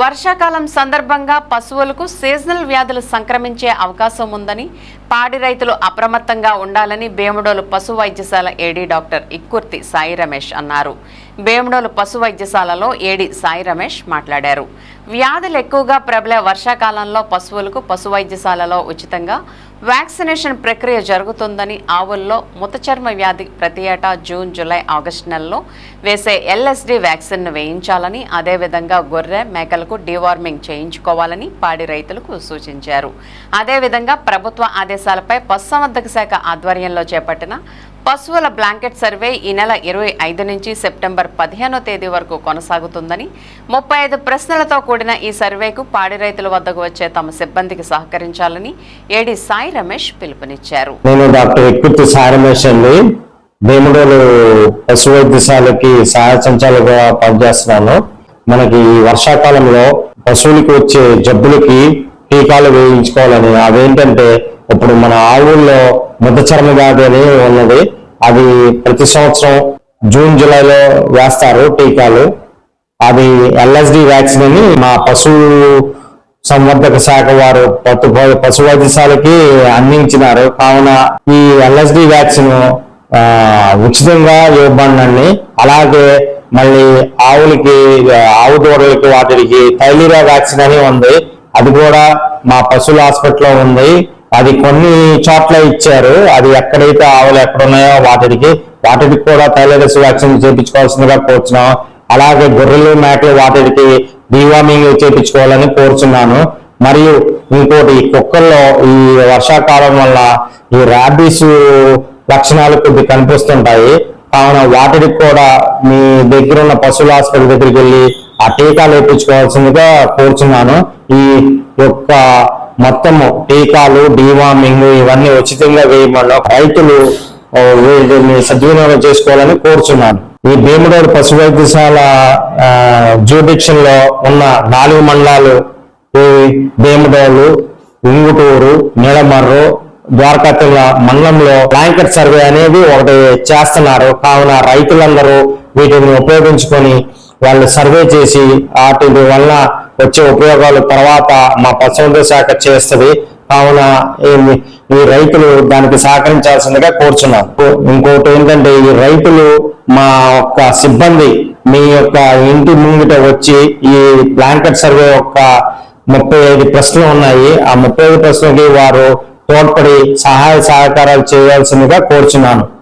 వర్షాకాలం సందర్భంగా పశువులకు సీజనల్ వ్యాధులు సంక్రమించే అవకాశం ఉందని పాడి రైతులు అప్రమత్తంగా ఉండాలని బేముడోలు పశు వైద్యశాల ఏడీ డాక్టర్ ఇక్కుర్తి సాయి రమేష్ అన్నారు. బేముడోలు పశు వైద్యశాలలో ఏడి సాయి రమేష్ మాట్లాడారు. వ్యాధులు ఎక్కువగా ప్రబలే వర్షాకాలంలో పశువులకు పశు వైద్యశాలలో ఉచితంగా వ్యాక్సినేషన్ ప్రక్రియ జరుగుతుందని ఆవుల్లో ముతచర్మ వ్యాధి ప్రతి ఏటా జూన్ జూలై ఆగస్టు నెలలో వేసే ఎల్ఎస్డి వ్యాక్సిన్ను వేయించాలని అదేవిధంగా గొర్రె మేకలకు డివార్మింగ్ చేయించుకోవాలని పాడి రైతులకు సూచించారు. అదేవిధంగా ప్రభుత్వ ఆదేశాలపై పశుసంవర్ధక శాఖ ఆధ్వర్యంలో చేపట్టిన పశువుల బ్లాంకెట్ సర్వే ఈ నెల ఇరవై ఐదు నుంచి సెప్టెంబర్ పదిహేనో తేదీ వరకు కొనసాగుతుందని ముప్పై ఐదు ప్రశ్నలతో కూడిన ఈ సర్వేకు పాడి రైతుల వద్దకు వచ్చే తమ సిబ్బందికి సహకరించాలని ఏడి సాయి రమేష్ పిలుపునిచ్చారు. నేను డాక్టర్ ఎక్కుర్తి రమేష్ అండి. భీముడోలు పశు వైద్యశాలకి సహాయ సంచాలకుగా పనిచేస్తున్నాను. మనకి ఈ వర్షాకాలంలో పశువులకి వచ్చే జబ్బులకి టీకాలు వేయించుకోవాలని అవేంటంటే ఇప్పుడు మన ఆవుల్లో ముద్ద చర్మ వ్యాధి అని ఉన్నది. అది ప్రతి సంవత్సరం జూన్ జూలైలో వేస్తారు టీకాలు. అది ఎల్ఎస్డి వ్యాక్సిన్ అని మా పశువు సంవర్ధక శాఖ వారు పశు వైద్యశాలకి అందించినారు. కావున ఈ ఎల్ఎస్డి వ్యాక్సిన్ ఉచితంగా ఇవ్వబడినండి అలాగే మళ్ళీ ఆవులకి ఆవు దూడలకి వాటికి థైలీరా వ్యాక్సిన్ అని ఉంది. అది కూడా మా పశువుల హాస్పిటల్లో ఉంది. అది కొన్ని చోట్ల ఇచ్చారు. అది ఎక్కడైతే ఆవులు ఎక్కడ ఉన్నాయో వాటికి వాటికి కూడా థైలరస్ వ్యాక్సిన్ చేయించుకోవాల్సిందిగా కోరుచున్నాం. అలాగే గొర్రెలు మేకలు వాటికి డివార్మింగ్ చేపించుకోవాలని కోరుచున్నాను. మరియు ఇంకోటి ఈ కుక్కల్లో ఈ వర్షాకాలం వల్ల ఈ ర్యాబీస్ లక్షణాలు కొద్ది కనిపిస్తుంటాయి. కావున వాటికి కూడా మీ దగ్గర ఉన్న పశువుల హాస్పిటల్ దగ్గరికి వెళ్ళి ఆ టీకాలు వేయించుకోవాల్సిందిగా కోరుచున్నాను. ఈ యొక్క మొత్తము టీకాలు డివార్మింగ్ ఇవన్నీ ఉచితంగా వేయమని రైతులు వీటిని సద్వినియోగం చేసుకోవాలని కోరుచున్నాను. ఈ భీముడోడు పశు వైద్యశాల జ్యూడిక్షన్లో ఉన్న నాలుగు మండలాలు ఈ భీముడోలు ఇంగుటూరు నీలమర్రు ద్వారకాతుల మండలంలో బ్లాంకెట్ సర్వే అనేది ఒకటి చేస్తున్నారు. కావున రైతులందరూ వీటిని ఉపయోగించుకొని వాళ్ళు సర్వే చేసి వాటి వల్ల వచ్చే ఉపయోగాలు తర్వాత మా పశువుల శాఖ చేస్తుంది. కావున ఈ- రైతులు దానికి సహకరించాల్సిందిగా కోరుచున్నాం. ఇంకోటి ఏంటంటే ఈ రైతులు మా యొక్క సిబ్బంది మీ యొక్క ఇంటి ముంగిట వచ్చి ఈ బ్లాంకెట్ సర్వే యొక్క ముప్పై ఐదు ప్రశ్నలు ఉన్నాయి. ఆ ముప్పై ఐదు ప్రశ్నలకి వారు తోడ్పడి సహాయ సహకారాలు చేయాల్సిందిగా కోరుచున్నాను.